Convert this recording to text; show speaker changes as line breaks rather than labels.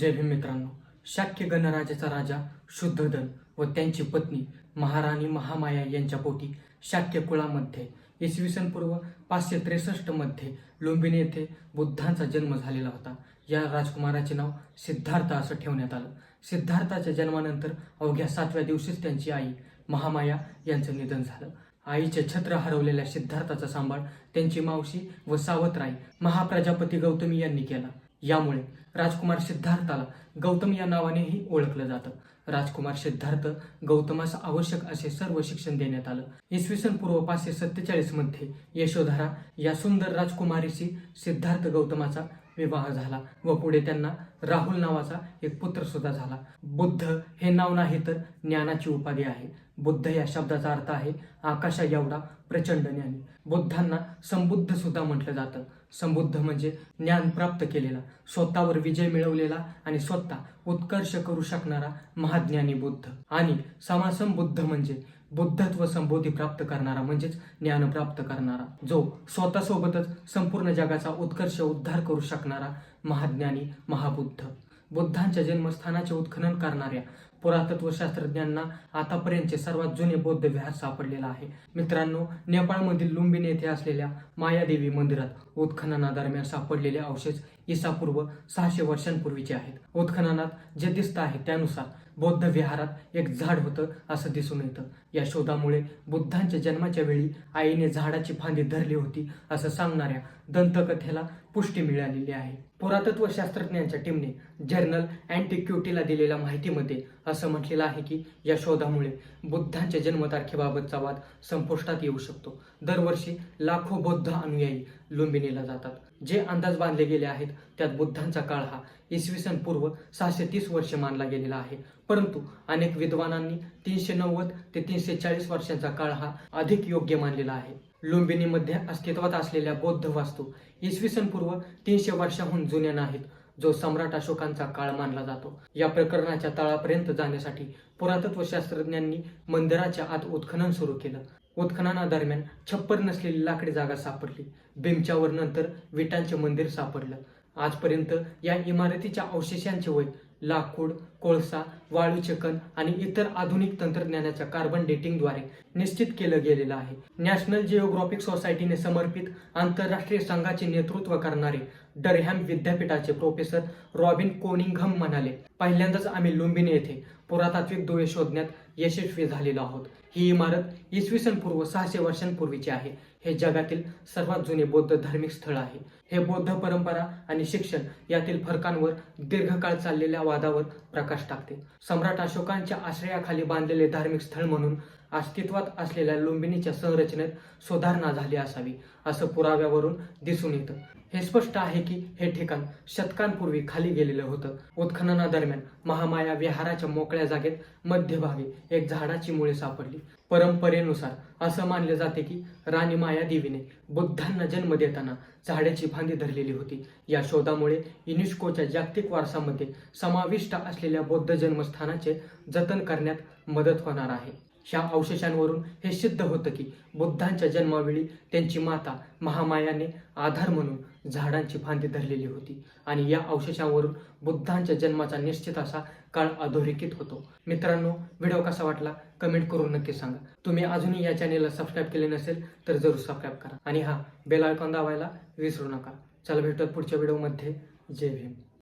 जय भीम मित्रांनो. शाक्य गणराजाचा राजा शुद्धधन व त्यांची पत्नी महाराणी महामाया यांच्या पोटी शाक्य कुळामध्ये इसवी सन पूर्व पाचशे त्रेसष्टमध्ये लुंबिनी येथे बुद्धांचा जन्म झालेला होता. या राजकुमाराचे नाव सिद्धार्थ असं ठेवण्यात आलं. सिद्धार्थाच्या जन्मानंतर अवघ्या सातव्या दिवशीच त्यांची आई महामाया यांचं निधन झालं. आईचे छत्र हरवलेल्या सिद्धार्थाचा सांभाळ त्यांची मावशी व सावत्राई महाप्रजापती गौतमी यांनी केला. यामुळे राजकुमार सिद्धार्थाला गौतम या नावानेही ओळखलं जातं. राजकुमार सिद्धार्थ गौतमास आवश्यक असे सर्व शिक्षण देण्यात आलं. इसवी सन पूर्व पाचशे सत्तेचाळीसमध्ये यशोधरा या सुंदर राजकुमारीशी सिद्धार्थ गौतमाचा विवाह झाला व पुढे त्यांना राहुल नावाचा एक पुत्र सुद्धा झाला. बुद्ध हे नाव नाही तर ज्ञानाची उपाधी आहे. बुद्ध या शब्दाचा अर्थ आहे आकाशा एवढा प्रचंड ज्ञानी. बुद्धांना संबुद्ध सुद्धा म्हटलं जातं. संबुद्ध म्हणजे ज्ञान प्राप्त केलेला स्वतःवर विजय मिळवलेला आणि स्वतः उत्कर्ष करू शकणारा महाज्ञानी बुद्ध. आणि समासम बुद्ध म्हणजे बुद्धत्व संबोधी प्राप्त करणारा म्हणजेच ज्ञान प्राप्त करणारा जो स्वतःसोबतच संपूर्ण जगाचा उत्कर्ष उद्धार करू शकणारा महाज्ञानी महाबुद्ध. बुद्धांच्या जन्मस्थानाचे उत्खनन करणाऱ्या पुरातत्व शास्त्रज्ञांना आतापर्यंतचे सर्वात जुने बौद्ध विहार सापडलेला आहे. मित्रांनो नेपाळमधील लुंबिनी येथे असलेल्या मायादेवी मंदिरात उत्खननादरम्यान सापडलेले अवशेष ईसापूर्व सहाशे वर्षांपूर्वीचे आहेत. उत्खननात जे दिसत आहे त्यानुसार बौद्ध विहारात एक झाड होतं असं दिसून येतं. या शोधामुळे बुद्धांच्या जन्माच्या वेळी आईने झाडाची फांदी धरली होती असं सांगणाऱ्या दंतकथेला पुष्टी मिळालेली आहे. पुरातत्व शास्त्रज्ञांच्या टीमने जर्नल अँटिक्युटीला दिलेल्या माहितीमध्ये असं म्हटलेलं आहे की या शोधामुळे बुद्धांच्या जन्मतारखेबाबतचा वाद संपुष्टात येऊ शकतो. दरवर्षी लाखो बौद्ध अनुयायी लुंबिनीला जातात. जे अंदाज बांधले गेले आहेत त्यात बुद्धांचा काळ हा इसवी सन पूर्व सहाशे तीस वर्ष मानला गेलेला आहे. परंतु अनेक विद्वानांनी तीनशे नव्वद ते तीनशे चाळीस वर्षांचा काळ हा अधिक योग्य मानलेला आहे. लुंबिनीमध्ये अस्तित्वात असलेल्या बौद्ध वास्तू इसवी सन पूर्व तीनशे वर्षाहून जुन्या नाहीत जो सम्राट अशोकांचा काळ मानला जातो. या प्रकरणाच्या तळापर्यंत जाण्यासाठी पुरातत्व शास्त्रज्ञांनी मंदिराच्या आत उत्खनन सुरू केलं. उत्खननादरम्यान छप्पर नसलेली लाकडी जागा सापडली. बेमच्यावर नंतर विटांचे मंदिर सापडलं. आजपर्यंत या इमारतीच्या अवशेषांचे वय लाकूड कोळसा वाळूचे कण आणि इतर आधुनिक तंत्रज्ञानाच्या कार्बन डेटिंगद्वारे निश्चित केलं गेलेलं आहे. नॅशनल जिओग्राफिक सोसायटीने समर्पित आंतरराष्ट्रीय संघाचे नेतृत्व करणारे डरहॅम विद्यापीठाचे प्रोफेसर रॉबिन कोनिंघम म्हणाले पहिल्यांदाच आम्ही लुंबिनी येथे पुरातात्विक दुवे शोधण्यात यशस्वी झालेलो आहोत. ही इमारत इसवी सन पूर्व सहाशे वर्षांपूर्वीची आहे. हे जगातील सर्वात जुने बौद्ध धार्मिक स्थळ आहे. हे बौद्ध परंपरा आणि शिक्षण यातील फरकांवर दीर्घकाळ चाललेल्या वादावर प्रकाश टाकते. सम्राट अशोकांच्या आश्रयाखाली बांधलेले धार्मिक स्थळ म्हणून अस्तित्वात असलेल्या लुंबिनीच्या संरचनेत सुधारणा झाली असावी असं पुराव्यावरून दिसून येतं. हे स्पष्ट आहे की हे ठिकाण शतकांपूर्वी खाली गेलेलं होतं. उत्खननादरम्यान महामाया विहाराच्या मोकळ्या जागेत मध्यभागी एक झाडाची मुळे सापडली. परंपरेनुसार असं मानले जाते की राणी माया देवीने बुद्धांना जन्म देताना झाडाची फांदी धरलेली होती. या शोधामुळे युनेस्कोच्या जागतिक वारसामध्ये समाविष्ट असलेल्या बौद्ध जन्मस्थानाचे जतन करण्यात मदत होणार आहे. ह्या अवशेषांवरून हे सिद्ध होतं की बुद्धांच्या जन्मावेळी त्यांची माता महामायाने आधार म्हणून झाडांची फांदी धरलेली होती. आणि या अवशेषांवरून बुद्धांच्या जन्माचा निश्चित असा काळ अधोरेखित होतो. मित्रांनो व्हिडिओ कसा वाटला कमेंट करून नक्की सांगा. तुम्ही अजूनही या चॅनेलला सबस्क्राईब केले नसेल तर जरूर सबस्क्राईब करा. आणि हा बेल आयकॉन दाबायला विसरू नका. चला भेटूयात पुढच्या व्हिडिओमध्ये जय भीम.